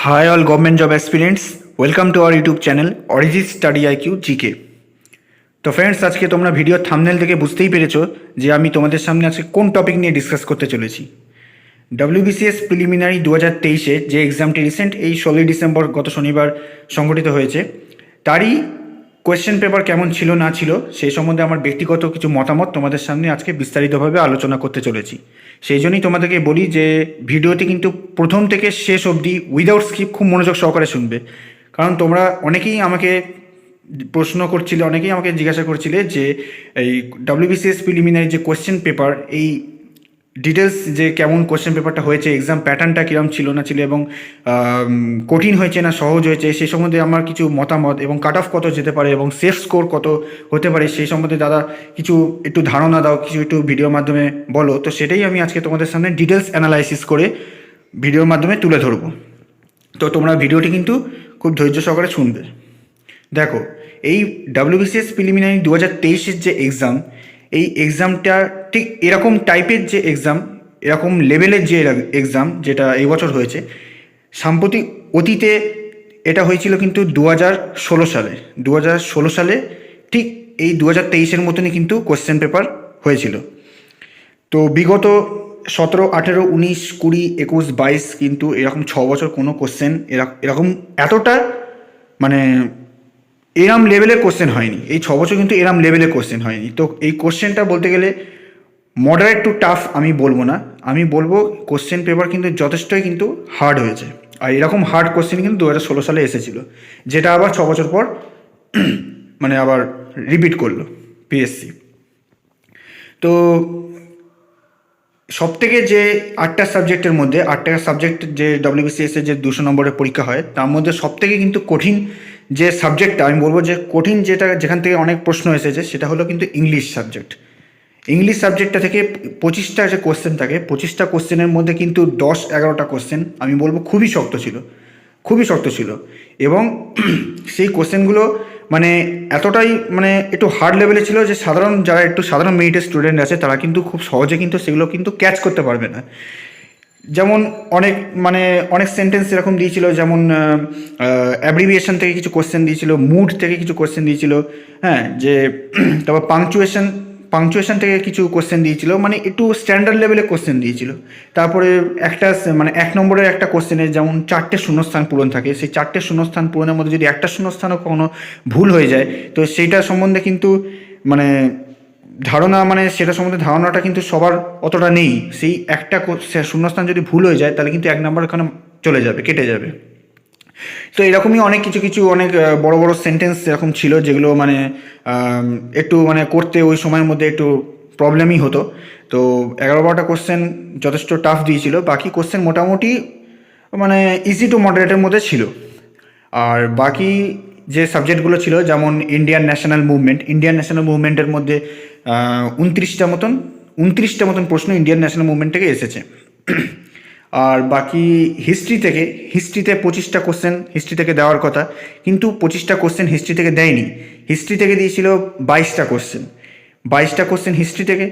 Hi, all government job aspirants. Welcome to our YouTube channel, Origin Study IQ GK. তো friends আজকে তোমরা video thumbnail থেকে বুঝতেই পেরেছ যে আমি তোমাদের সামনে আজকে কোন টপিক নিয়ে ডিসকাস করতে চলেছি ডব্লিউবিসিএস প্রিলিমিনারি দু হাজার তেইশে যে এক্সামটি রিসেন্ট এই ষোলোই ডিসেম্বর গত শনিবার সংগঠিত হয়েছে তারই কোয়েশ্চেন পেপার কেমন ছিল না ছিল সেই সম্বন্ধে আমার ব্যক্তিগত কিছু মতামত তোমাদের সামনে আজকে বিস্তারিতভাবে আলোচনা করতে চলেছি সেই জন্যই তোমাদেরকে বলি যে ভিডিওটি কিন্তু প্রথম থেকে শেষ অবধি উইদাউট স্কিপ খুব মনোযোগ সহকারে শুনবে। কারণ তোমরা অনেকেই আমাকে প্রশ্ন করছিলে, অনেকেই আমাকে জিজ্ঞাসা করছিলে যে এই ডাব্লিউবিসিএস প্রিলিমিনারি যে কোয়েশ্চেন পেপার এই ডিটেলস যে কেমন কোশ্চেন পেপারটা হয়েছে এক্সাম প্যাটার্নটা কীরকম ছিল না ছিল এবং কঠিন হয়েছে না সহজ হয়েছে সেই সম্বন্ধে আমার কিছু মতামত এবং কাট অফ কত যেতে পারে এবং সেফ স্কোর কত হতে পারে সেই সম্বন্ধে দাদা কিছু একটু ধারণা দাও, কিছু একটু ভিডিওর মাধ্যমে বলো। তো সেটাই আমি আজকে তোমাদের সামনে ডিটেলস অ্যানালাইসিস করে ভিডিওর মাধ্যমে তুলে ধরবো। তো তোমরা ভিডিওটি কিন্তু খুব ধৈর্য সহকারে শুনবে। দেখো, এই ডাব্লিউবিসিএস প্রিলিমিনারি দু হাজার তেইশের যে এক্সাম এই এক্সামটা ঠিক এরকম টাইপের যে এক্সাম এরকম লেভেলের যে এক্সাম যেটা এই বছর হয়েছে, সাম্প্রতিক অতীতে এটা হয়েছিল কিন্তু দু হাজার ষোলো সালে। দু হাজার ষোলো সালে ঠিক এই দু হাজার তেইশের মতনই কিন্তু কোশ্চেন পেপার হয়েছিল। তো বিগত সতেরো, আঠেরো, উনিশ, কুড়ি, একুশ, বাইশ কিন্তু এরকম ছ বছর কোনো কোশ্চেন এরকম এতটা মানে এরম লেভেলের কোশ্চেন হয়নি। এই ছ বছর কিন্তু এরাম লেভেলের কোশ্চেন হয়নি। তো এই কোশ্চেনটা বলতে গেলে মডারেট টু টাফ আমি বলব না। আমি বলব কোশ্চেন পেপার কিন্তু যথেষ্টই কিন্তু হার্ড হয়েছে। আর এরকম হার্ড কোশ্চেন কিন্তু দু হাজার ষোলো সালে এসেছিল। যেটা আবার ছ বছর পর মানে আবার রিপিট করল পিএসসি তো সব থেকে যে আটটা সাবজেক্টের মধ্যে, আটটা সাবজেক্ট যে ডব্লিউবিসিএস এর যে দুশো নম্বরের পরীক্ষা হয়, তার মধ্যে সব থেকে কিন্তু কঠিন যে সাবজেক্টটা আমি বলব যে কঠিন যেটা যেখান থেকে অনেক প্রশ্ন এসেছে, সেটা হলো কিন্তু ইংলিশ সাবজেক্ট ইংলিশ সাবজেক্টটা থেকে পঁচিশটা যে কোশ্চেন থাকে, পঁচিশটা কোশ্চেনের মধ্যে কিন্তু দশ, এগারোটা কোশ্চেন আমি বলব খুবই শক্ত ছিল, খুবই শক্ত ছিল। এবং সেই কোশ্চেনগুলো মানে এতটাই মানে একটু হার্ড লেভেলে ছিল যে সাধারণ যারা একটু সাধারণ মেরিটের স্টুডেন্ট আছে, তারা কিন্তু খুব সহজে কিন্তু সেগুলো কিন্তু ক্যাচ করতে পারবে না। যেমন অনেক মানে অনেক সেন্টেন্স এরকম দিয়েছিল, যেমন অ্যাব্রিভিয়েশন থেকে কিছু কোশ্চেন দিয়েছিল মুড থেকে কিছু কোশ্চেন দিয়েছিল হ্যাঁ যে, তারপর পাংচুয়েশন পাংচুয়েশন থেকে কিছু কোশ্চেন দিয়েছিল মানে একটু স্ট্যান্ডার্ড লেভেলে কোশ্চেন দিয়েছিল। তারপরে একটা মানে এক নম্বরের একটা কোশ্চেনের যেমন চারটে শূন্যস্থান পূরণ থাকে, সেই চারটে শূন্যস্থান পূরণের মধ্যে যদি একটা শূন্যস্থানও কখনো ভুল হয়ে যায়, তো সেইটা সম্বন্ধে কিন্তু মানে ধারণা মানে সেটা সম্বন্ধে ধারণাটা কিন্তু সবার অতটা নেই। সেই একটা শূন্যস্থান যদি ভুল হয়ে যায়, তাহলে কিন্তু এক নম্বর ওখানে চলে যাবে, কেটে যাবে। তো এরকমই অনেক কিছু কিছু অনেক বড় বড় সেন্টেন্স এরকম ছিল যেগুলো মানে একটু মানে করতে ওই সময়ের মধ্যে একটু প্রবলেমই হতো। তো এগারো, বারোটা কোশ্চেন যথেষ্ট টাফ দিয়েছিল। বাকি কোশ্চেন মোটামুটি মানে ইজি টু মডারেটের মধ্যে ছিল। আর বাকি যে সাবজেক্টগুলো ছিল, যেমন Indian national movement Indian national মুভমেন্টের মধ্যে উনত্রিশটা মতন উনত্রিশটা মতন প্রশ্ন ইন্ডিয়ান ন্যাশনাল মুভমেন্ট থেকে এসেছে। আর বাকি হিস্ট্রি থেকে হিস্ট্রিতে পঁচিশটা কোশ্চেন হিস্ট্রি থেকে দেওয়ার কথা, কিন্তু পঁচিশটা কোশ্চেন হিস্ট্রি থেকে দেয়নি। হিস্ট্রি থেকে দিয়েছিল বাইশটা কোশ্চেন বাইশটা কোশ্চেন হিস্ট্রি থেকে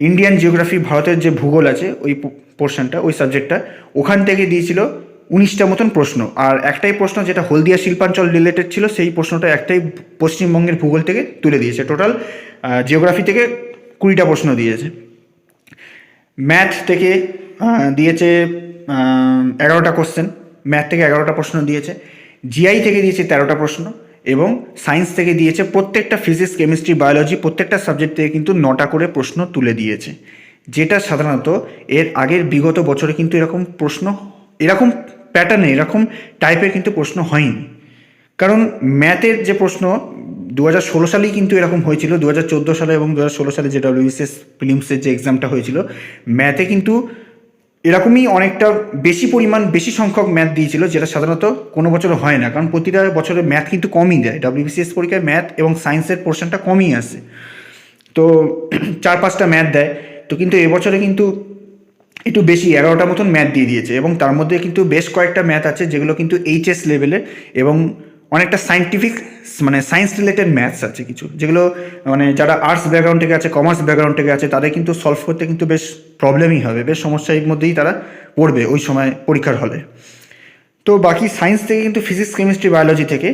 ইন্ডিয়ান জিওগ্রাফি ভারতের যে ভূগোল আছে, ওই পোর্শনটা ওই সাবজেক্টটা ওখান থেকে দিয়েছিল উনিশটা মতন প্রশ্ন। আর একটাই প্রশ্ন যেটা হলদিয়া শিল্পাঞ্চল রিলেটেড ছিল, সেই প্রশ্নটা একটাই পশ্চিমবঙ্গের ভূগোল থেকে তুলে দিয়েছে। টোটাল জিওগ্রাফি থেকে কুড়িটা প্রশ্ন দিয়েছে। ম্যাথ থেকে দিয়েছে এগারোটা কোশ্চেন ম্যাথ থেকে এগারোটা প্রশ্ন দিয়েছে। জিআই থেকে দিয়েছে তেরোটা প্রশ্ন। এবং সায়েন্স থেকে দিয়েছে প্রত্যেকটা ফিজিক্স কেমিস্ট্রি বায়োলজি প্রত্যেকটা সাবজেক্ট থেকে কিন্তু নটা করে প্রশ্ন তুলে দিয়েছে। যেটা সাধারণত এর আগের বিগত বছরে কিন্তু এরকম প্রশ্ন, এরকম প্যাটার্নে এরকম টাইপের কিন্তু প্রশ্ন হয়নি। কারণ ম্যাথের যে প্রশ্ন দু হাজার ষোলো সালেই কিন্তু এরকম হয়েছিল দু হাজার চোদ্দ সালে এবং দু হাজার ষোলো সালে যে ডব্লিউবিসিএস ফিলিমসের যে এক্সামটা হয়েছিল ম্যাথে কিন্তু এরকমই অনেকটা বেশি পরিমাণ, বেশি সংখ্যক ম্যাথ দিয়েছিল, যেটা সাধারণত কোনো বছর হয় না। কারণ প্রতিটা বছরে ম্যাথ কিন্তু কমই দেয়। ডব্লিউবিসিএস পরীক্ষায় ম্যাথ এবং সায়েন্সের পোর্শনটা কমই আসে। তো চার পাঁচটা ম্যাথ দেয়। তো কিন্তু এবছরে কিন্তু একটু বেশি এগারোটা মতন ম্যাথ দিয়ে দিয়েছে এবং তার মধ্যে কিন্তু বেশ কয়েকটা ম্যাথ আছে যেগুলো কিন্তু এইচএস লেভেলের এবং অনেকটা সাইন্টিফিক মানে সায়েন্স রিলেটেড ম্যাথস আছে কিছু, যেগুলো মানে যারা আর্টস ব্যাকগ্রাউন্ড থেকে আছে কমার্স ব্যাকগ্রাউন্ড থেকে আছে, তাদের কিন্তু সলভ করতে কিন্তু বেশ প্রবলেমই হবে, বেশ সমস্যার মধ্যেই তারা পড়বে ওই সময় পরীক্ষার হলে। তো বাকি সায়েন্স থেকে কিন্তু ফিজিক্স কেমিস্ট্রি বায়োলজি থেকে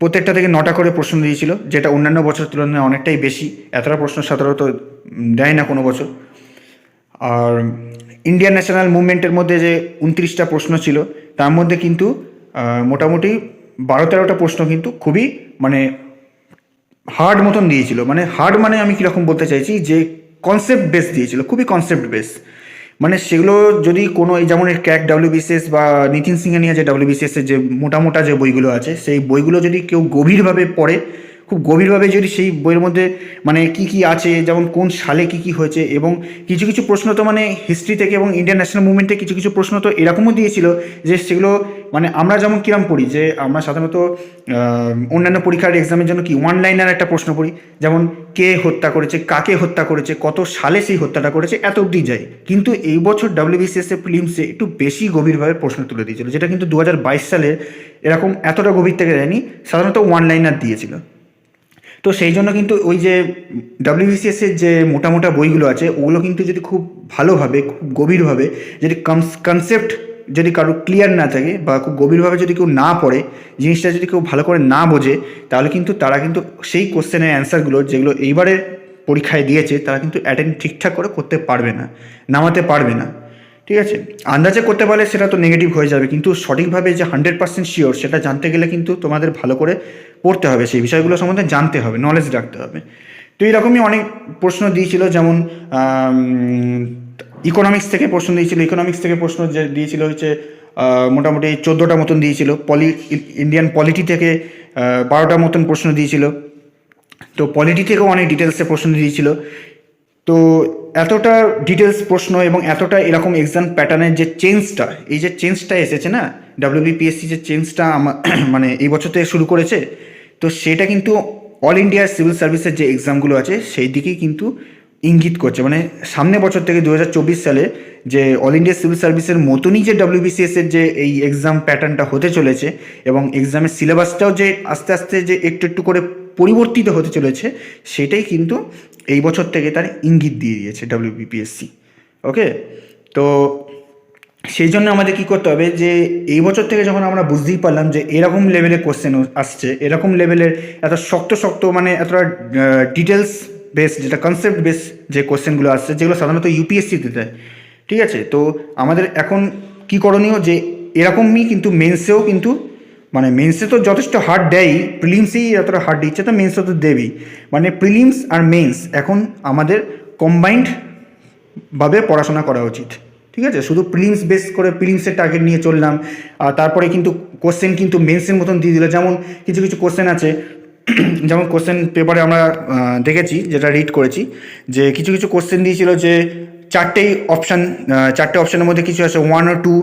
প্রত্যেকটা থেকে নটা করে প্রশ্ন দিয়েছিল, যেটা অন্যান্য বছর তুলনায় অনেকটাই বেশি, এতটা প্রশ্ন সাধারণত দেয় না কোনো বছর। আর ইন্ডিয়ান ন্যাশনাল মুভমেন্টের মধ্যে যে উনত্রিশটা প্রশ্ন ছিল, তার মধ্যে কিন্তু মোটামুটি বারো তেরোটা প্রশ্ন কিন্তু খুবই মানে হার্ড মতন দিয়েছিল। মানে হার্ড মানে আমি কীরকম বলতে চাইছি যে কনসেপ্ট বেস দিয়েছিল, খুবই কনসেপ্ট বেস মানে সেগুলো যদি কোনো যেমন ক্র্যাক ডাব্লিউবিসিএস বা নিতিন সিংহে নিয়ে যে ডাব্লিউবিসিএস এর যে মোটা মোটা যে বইগুলো আছে, সেই বইগুলো যদি কেউ গভীরভাবে পড়ে খুব গভীরভাবে যদি সেই বইয়ের মধ্যে মানে কি কি আছে, যেমন কোন সালে কি কি হয়েছে এবং কিছু কিছু প্রশ্ন তো মানে হিস্ট্রি থেকে এবং ইন্ডিয়ান ন্যাশনাল মুভমেন্টে কিছু কিছু প্রশ্ন তো এরকমও দিয়েছিল যে সেগুলো মানে আমরা যেমন কিরম পড়ি, যে আমরা সাধারণত অন্যান্য পরীক্ষার এক্সামের জন্য কি ওয়ান লাইনার একটা প্রশ্ন পড়ি, যেমন কে হত্যা করেছে, কাকে হত্যা করেছে, কত সালে সেই হত্যাটা করেছে, এত অবধি যায় কিন্তু এই বছর ডাব্লিউবিসিএস ফিলিমসে একটু বেশি গভীরভাবে প্রশ্ন তুলে দিয়েছিল, যেটা কিন্তু দু হাজার বাইশ সালে এরকম এতটা গভীর থেকে দেয়নি সাধারণত ওয়ান লাইনার দিয়েছিল। তো সেই জন্য কিন্তু ওই যে ডাব্লিউবিসিএস এর যে মোটা মোটা বইগুলো আছে, ওগুলো কিন্তু যদি খুব ভালোভাবে, খুব গভীরভাবে যদি কনসেপ্ট যদি কারও ক্লিয়ার না থাকে বা খুব গভীরভাবে যদি কেউ না পড়ে, জিনিসটা যদি কেউ ভালো করে না বোঝে, তাহলে কিন্তু তারা কিন্তু সেই কোশ্চেনের অ্যান্সারগুলো যেগুলো এইবারে পরীক্ষায় দিয়েছে, তারা কিন্তু অ্যাটেন্ড ঠিকঠাক করে করতে পারবে না, নামাতে পারবে না। ঠিক আছে? আন্দাজে করতে পারলে সেটা তো নেগেটিভ হয়ে যাবে। কিন্তু সঠিকভাবে যে হান্ড্রেড পার্সেন্ট শিওর সেটা জানতে গেলে কিন্তু তোমাদের ভালো করে পড়তে হবে। সেই বিষয়গুলো সম্বন্ধে জানতে হবে নলেজ রাখতে হবে। তো এরকমই অনেক প্রশ্ন দিয়েছিল, যেমন ইকোনমিক্স থেকে প্রশ্ন দিয়েছিল। ইকোনমিক্স থেকে প্রশ্ন যে দিয়েছিল হচ্ছে মোটামুটি চোদ্দোটা মতন দিয়েছিল। পলি ইন্ডিয়ান পলিটি থেকে বারোটা মতন প্রশ্ন দিয়েছিল। তো পলিটি থেকেও অনেক ডিটেলসে প্রশ্ন দিয়েছিল। তো এতটা ডিটেলস প্রশ্ন এবং এতটা এরকম এক্সাম প্যাটার্নের যে চেঞ্জটা এই যে চেঞ্জটা এসেছে না ডাব্লিউবিপিএসসি যে চেঞ্জটা আমার মানে এই বছর থেকে শুরু করেছে, তো সেটা কিন্তু অল ইন্ডিয়া সিভিল সার্ভিসের যে এক্সামগুলো আছে, সেই দিকেই কিন্তু ইঙ্গিত করছে। মানে সামনে বছর থেকে দু হাজার চব্বিশ সালে যে অল ইন্ডিয়া সিভিল সার্ভিসের মতনই যে ডাব্লিউবিসিএস এর যে এই এক্সাম প্যাটার্নটা হতে চলেছে এবং এক্সামের সিলেবাসটাও যে আস্তে আস্তে যে একটু একটু করে পরিবর্তিত হতে চলেছে, সেটাই কিন্তু এই বছর থেকে তার ইঙ্গিত দিয়ে দিয়েছে ডাব্লিউবিপিএসসি ওকে তো সেই জন্য আমাদের কি করতে হবে যে এই বছর থেকে যখন আমরা বুঝতেই পারলাম যে এরকম লেভেলের কোশ্চেন আসছে, এরকম লেভেলের এত শক্ত শক্ত মানে এতটা ডিটেলস বেস যেটা কনসেপ্ট বেস যে কোশ্চেনগুলো আসছে, যেগুলো সাধারণত ইউপিএসসিতে দেয়, ঠিক আছে? তো আমাদের এখন কি করণীয় যে এরকমই কিন্তু মেন্সেও কিন্তু মানে মেন্সে তো যথেষ্ট হার্ড দেয়ই প্রিলিমসেই এতটা হার্ড দিচ্ছে, তো মেন্সে তো দেবেই। মানে প্রিলিমস আর মেন্স এখন আমাদের কম্বাইন্ড ভাবে পড়াশোনা করা উচিত। ঠিক আছে? শুধু প্রিলিমস বেস করে প্রিলিমসের টার্গেট নিয়ে চললাম, আর তারপরে কিন্তু কোশ্চেন কিন্তু মেন্সের মতন দিয়ে দিল। যেমন কিছু কিছু কোশ্চেন আছে, যেমন কোশ্চেন পেপারে আমরা দেখেছি, যেটা রিড করেছি, যে কিছু কিছু কোশ্চেন দিয়েছিল যে চারটেই অপশান চারটে অপশানের মধ্যে কিছু আছে ওয়ান ও টু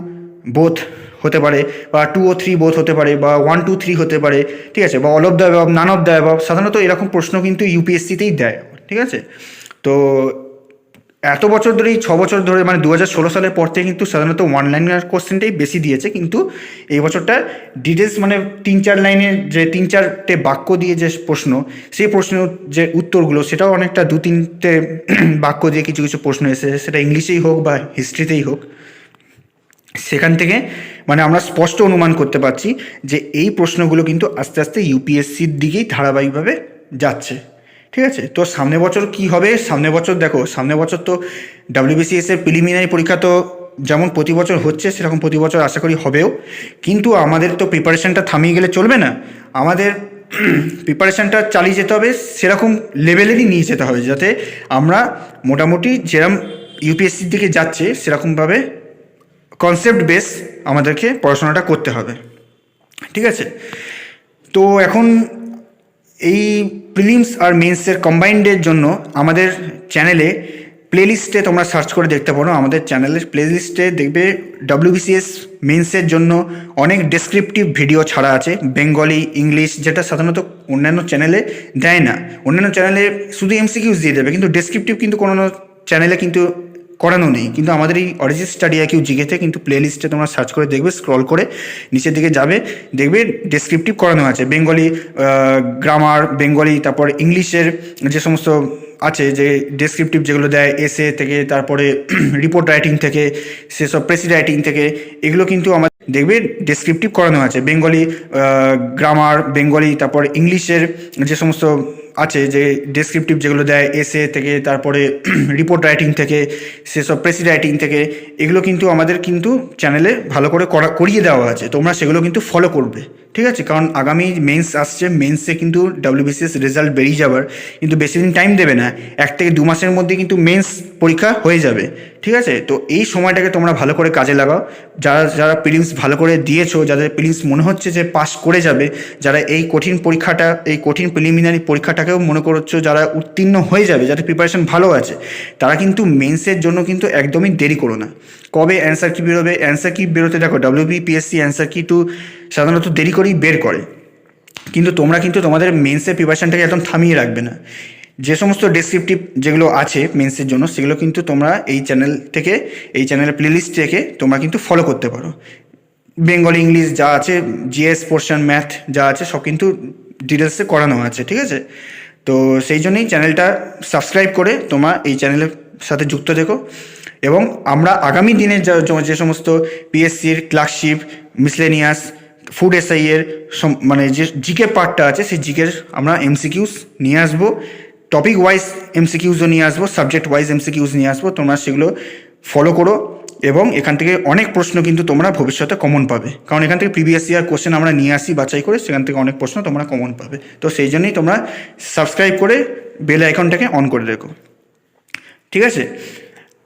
বোথ হতে পারে বা টু ও থ্রি বোথ হতে পারে বা ওয়ান টু থ্রি হতে পারে, ঠিক আছে? বা all of the above none of the above সাধারণত এরকম প্রশ্ন কিন্তু ইউপিএসসিতেই দেয়, ঠিক আছে? তো এত বছর ধরেই, ছ বছর ধরে মানে দু হাজার ষোলো সালের পর থেকে কিন্তু সাধারণত ওয়ান লাইনার কোশ্চেনটাই বেশি দিয়েছে, কিন্তু এই বছরটা ডিটেলস মানে তিন, চার লাইনের যে তিন, চারটে বাক্য দিয়ে যে প্রশ্ন, সেই প্রশ্নের যে উত্তরগুলো, সেটাও অনেকটা দু, তিনটে বাক্য দিয়ে কিছু কিছু প্রশ্ন এসেছে সেটা ইংলিশেই হোক বা হিস্ট্রিতেই হোক সেখান থেকে মানে আমরা স্পষ্ট অনুমান করতে পারছি যে এই প্রশ্নগুলো কিন্তু আস্তে আস্তে ইউপিএসসির দিকেই ধারাবাহিকভাবে যাচ্ছে। ঠিক আছে? তো সামনে বছর কি হবে? সামনে বছর দেখো সামনে বছর তো ডাব্লিউবিসিএস প্রিলিমিনারি পরীক্ষা তো যেমন প্রতি বছর হচ্ছে, সেরকম প্রতি বছর আশা করি হবেও। কিন্তু আমাদের তো প্রিপারেশানটা থামিয়ে গেলে চলবে না। আমাদের প্রিপারেশানটা চালিয়ে যেতে হবে, সেরকম লেভেলেরই নিয়ে যেতে হবে, যাতে আমরা মোটামুটি যেরকম ইউপিএসসির দিকে যাচ্ছে, সেরকমভাবে কনসেপ্ট বেস আমাদেরকে পড়াশোনাটা করতে হবে। ঠিক আছে? তো এখন এই প্রিলিমস আর মেন্সের কম্বাইন্ডের জন্য আমাদের চ্যানেলে প্লেলিস্টে তোমরা সার্চ করে দেখতে পারো। আমাদের চ্যানেলের প্লেলিস্টে দেখবে ডাব্লিউবিসিএস মেন্সের জন্য অনেক ডেসক্রিপটিভ ভিডিও ছাড়া আছে। বেঙ্গলি ইংলিশ যেটা সাধারণত অন্যান্য চ্যানেলে দেয় না। অন্যান্য চ্যানেলে শুধু এমসিকিউজ দিয়ে দেবে, কিন্তু ডেসক্রিপটিভ কিন্তু কোনো চ্যানেলে কিন্তু করানো নেই। কিন্তু আমাদের এই অরিজিৎ স্টাডি আইকিউ জিগেতে কিন্তু প্লে লিস্টে তোমরা সার্চ করে দেখবে স্ক্রল করে নিচের দিকে যাবে, দেখবে ডেসক্রিপটিভ করানো আছে। বেঙ্গলি গ্রামার বেঙ্গলি তারপর ইংলিশের যে সমস্ত আছে, যে ডেসক্রিপটিভ যেগুলো দেয় এসে থেকে, তারপরে রিপোর্ট রাইটিং থেকে, সেসব প্রেসি রাইটিং থেকে, এগুলো কিন্তু আমাদের দেখবে ডেসক্রিপটিভ করানো আছে। বেঙ্গলি গ্রামার বেঙ্গলি তারপর ইংলিশের যে সমস্ত আছে যে ডেসক্রিপটিভ যেগুলো দেয় এসে থেকে, তারপরে রিপোর্ট রাইটিং থেকে, সেসব প্রেসি রাইটিং থেকে, এগুলো কিন্তু আমাদের কিন্তু চ্যানেলে ভালো করে করা, করিয়ে দেওয়া আছে। তোমরা সেগুলো কিন্তু ফলো করবে। ঠিক আছে? কারণ আগামী মেন্স আসছে মেন্সে কিন্তু ডাব্লিউবিসিএস রেজাল্ট বেরিয়ে যাবার কিন্তু বেশি দিন টাইম দেবে না। এক থেকে দু মাসের মধ্যে কিন্তু মেন্স পরীক্ষা হয়ে যাবে। ঠিক আছে? তো এই সময়টাকে তোমরা ভালো করে কাজে লাগাও। যারা যারা প্রিলিমস ভালো করে দিয়েছ, যাদের প্রিলিমস মনে হচ্ছে যে পাস করে যাবে, যারা এই কঠিন পরীক্ষাটা, এই কঠিন প্রিলিমিনারি পরীক্ষাটাকেও মনে করছ যারা উত্তীর্ণ হয়ে যাবে, যাদের প্রিপারেশন ভালো আছে, তারা কিন্তু মেন্সের জন্য কিন্তু একদমই দেরি করো না। কবে অ্যান্সার কি বেরোবে? অ্যান্সার কি বেরোতে দেখো ডাব্লিউবি পিএসসি অ্যান্সার কি টু সাধারণত দেরি করেই বের করে। কিন্তু তোমরা কিন্তু তোমাদের মেন্সের প্রিপারেশনটাকে একদম থামিয়ে রাখবে না। যে সমস্ত ডেসক্রিপটিভ যেগুলো আছে মেন্সের জন্য, সেগুলো কিন্তু তোমরা এই চ্যানেল থেকে, এই চ্যানেলের প্লেলিস্ট থেকে তোমরা কিন্তু ফলো করতে পারো। বেঙ্গলি ইংলিশ যা আছে জিএস পোর্শন ম্যাথ যা আছে, সব কিন্তু ডিটেলসে করানো আছে, ঠিক আছে? তো সেই জন্যই চ্যানেলটা সাবস্ক্রাইব করে তোমরা এই চ্যানেলের সাথে যুক্ত থেকো। এবং আমরা আগামী দিনে যা- সমস্ত পিএসসির ক্লার্কশিপ মিসলেনিয়াস ফুড এসআই এর সম- মানে যে জিকে পার্টটা আছে, সেই জিকের আমরা এমসিকিউস নিয়ে আসব। টপিক ওয়াইজ এমসিকিউজও নিয়ে আসব সাবজেক্ট ওয়াইজ এমসিকিউজ নিয়ে আসব, তোমরা সেগুলো ফলো করো এবং এখান থেকে অনেক প্রশ্ন কিন্তু তোমরা ভবিষ্যতে কমন পাবে। কারণ এখান থেকে প্রিভিয়াস ইয়ার কোশ্চেন আমরা নিয়ে আসি বাছাই করে, সেখান থেকে অনেক প্রশ্ন তোমরা কমন পাবে। তো সেই জন্যই তোমরা সাবস্ক্রাইব করে বেল আইকনটাকে অন করে রেখো। ঠিক আছে?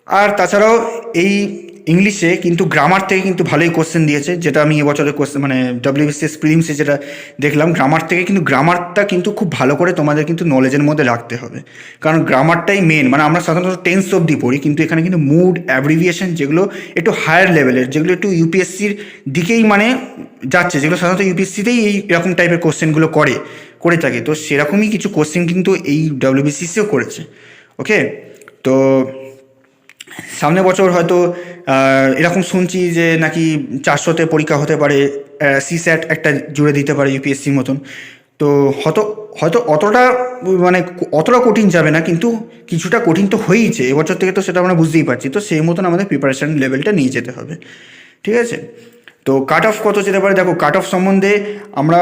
আর তাছাড়াও এই ইংলিশে কিন্তু গ্রামার থেকে কিন্তু ভালোই কোশ্চেন দিয়েছে, যেটা আমি এবছরের কোশ্চেন মানে ডব্লিউবিসিএস প্রিলিমসে যেটা দেখলাম গ্রামার থেকে কিন্তু গ্রামারটা কিন্তু খুব ভালো করে তোমাদের কিন্তু নলেজের মধ্যে রাখতে হবে। কারণ গ্রামারটাই মেন মানে আমরা সাধারণত টেন্স অবধি পড়ি, কিন্তু এখানে কিন্তু মুড অ্যাব্রিভিয়েশন যেগুলো একটু হায়ার লেভেলের যেগুলো একটু ইউপিএসসির দিকেই মানে যাচ্ছে, যেগুলো সাধারণত ইউপিএসসিতেই এই এরকম টাইপের কোশ্চেনগুলো করে করে থাকে। তো সেরকমই কিছু কোশ্চেন কিন্তু এই ডব্লিউবিসিসিও করেছে। ওকে তো সামনে বছর হয়তো এরকম শুনছি যে নাকি চারশোতে পরীক্ষা হতে পারে সি স্যাট একটা জুড়ে দিতে পারে ইউপিএসসির মতন। তো হয়তো হয়তো অতটা মানে অতটা কঠিন যাবে না, কিন্তু কিছুটা কঠিন তো হয়েইছে। এবছর থেকে তো সেটা আমরা বুঝতেই পারছি। তো সেই মতন আমাদের প্রিপারেশন লেভেলটা নিয়ে যেতে হবে। ঠিক আছে? তো কাট অফ কত যেতে পারে? দেখো কাট অফ সম্বন্ধে আমরা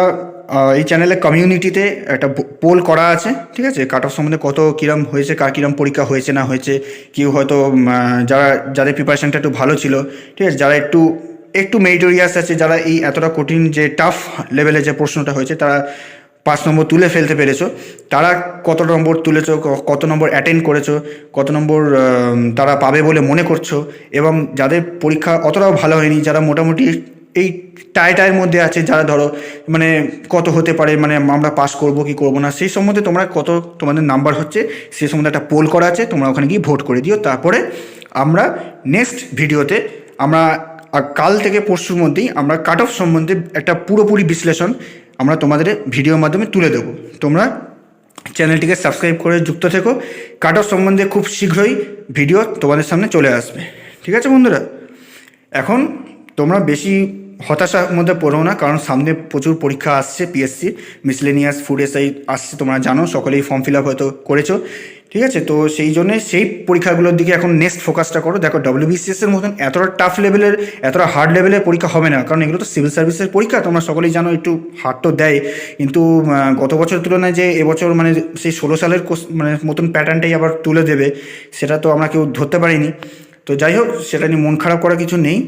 এই চ্যানেলের কমিউনিটিতে একটা পোল করা আছে, ঠিক আছে? কাট অফ সম্বন্ধে কত কিরম হয়েছে, কার কিরম পরীক্ষা হয়েছে, না হয়েছে? কেউ হয়তো যারা, যাদের প্রিপারেশনটা একটু ভালো ছিল, ঠিক আছে? যারা একটু একটু মেরিটোরিয়াস আছে, যারা এই এতটা কঠিন যে টাফ লেভেলে যে প্রশ্নটা হয়েছে, তারা পাঁচ নম্বর তুলে ফেলতে পেরেছ। তারা কত নম্বর তুলেছো কত নম্বর অ্যাটেন্ড করেছ, কত নম্বর তারা পাবে বলে মনে করছ, এবং যাদের পরীক্ষা অতটাও ভালো হয়নি, যারা মোটামুটি এই টাইটায়ের মধ্যে আছে যারা ধরো মানে কত হতে পারে মানে আমরা পাস করব কি করব না, সেই সম্বন্ধে তোমরা কত, তোমাদের নাম্বার হচ্ছে সেই সম্বন্ধে একটা পোল করা আছে, তোমরা ওখানে গিয়ে ভোট করে দিও, তারপরে আমরা নেক্সট ভিডিওতে আমরা কাল থেকে পরশুর মধ্যেই আমরা কাট অফ সম্বন্ধে একটা পুরোপুরি বিশ্লেষণ আমরা তোমাদের ভিডিওর মাধ্যমে তুলে দেবো। তোমরা চ্যানেলটিকে সাবস্ক্রাইব করে যুক্ত থেকো কাট অফ সম্বন্ধে খুব শীঘ্রই ভিডিও তোমাদের সামনে চলে আসবে। ঠিক আছে বন্ধুরা? এখন তোমরা বেশি হতাশার মধ্যে পড়ো না, কারণ সামনে প্রচুর পরীক্ষা আসছে পিএসসি মিসলেনিয়াস ফুড এসআই আসছে, তোমরা জানো, সকলেই ফর্ম ফিল আপ হয়তো করেছ, ঠিক আছে? তো সেই জন্যে সেই পরীক্ষাগুলোর দিকে এখন নেক্সট ফোকাসটা করো। দেখো ডব্লিউবিসিএস এর মতন এতটা টাফ লেভেলের এতটা হার্ড লেভেলের পরীক্ষা হবে না, কারণ এগুলো তো সিভিল সার্ভিসের পরীক্ষা, তোমরা সকলেই জানো, একটু হার্ড তো দেয়। কিন্তু গত বছর তুলনায় যে এবছর মানে সেই ষোলো সালের মানে মতন প্যাটার্নটাই আবার তুলে দেবে, সেটা তো আমরা কেউ ধরতে পারিনি। তো যাই হোক, সেটা নিয়ে মন খারাপ করার কিছু নেই।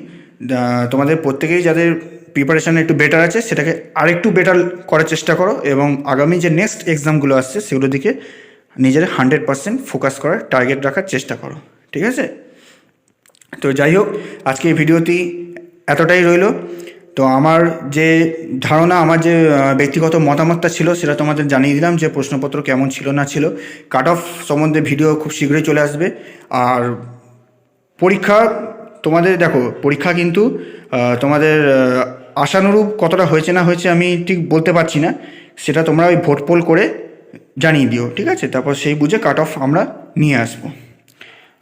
তোমাদের প্রত্যেকেই যাদের প্রিপারেশান একটু বেটার আছে, সেটাকে আরেকটু বেটার করার চেষ্টা করো এবং আগামী যে নেক্সট এক্সামগুলো আসছে, সেগুলোর দিকে নিজের হান্ড্রেড পার্সেন্ট ফোকাস করার টার্গেট রাখার চেষ্টা করো, ঠিক আছে? তো যাই হোক, আজকে এই ভিডিওটি এতটাই রইল। তো আমার যে ধারণা, আমার যে ব্যক্তিগত মতামতটা ছিল, সেটা তোমাদের জানিয়ে দিলাম যে প্রশ্নপত্র কেমন ছিল না ছিল। কাট অফ সম্বন্ধে ভিডিও খুব শীঘ্রই চলে আসবে। আর পরীক্ষা তোমাদের, দেখো, পরীক্ষা কিন্তু তোমাদের আশানুরূপ কতটা হয়েছে না হয়েছে আমি ঠিক বলতে পারছি না। সেটা তোমরা ওই ভোট পোল করে জানিয়ে দিও, ঠিক আছে? তারপর সেই বুঝে কাট অফ আমরা নিয়ে আসব।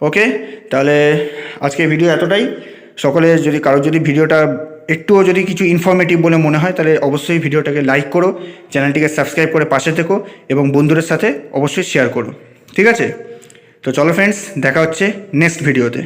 ওকে? তাহলে আজকে ভিডিও এতটাই। সকলে যদি, কারোর যদি ভিডিওটা একটুও যদি কিছু ইনফরমেটিভ বলে মনে হয়, তাহলে অবশ্যই ভিডিওটাকে লাইক করো, চ্যানেলটিকে সাবস্ক্রাইব করে পাশে থেকো, এবং বন্ধুদের সাথে অবশ্যই শেয়ার করো, ঠিক আছে? তো চলো ফ্রেন্ডস দেখা হচ্ছে নেক্সট ভিডিওতে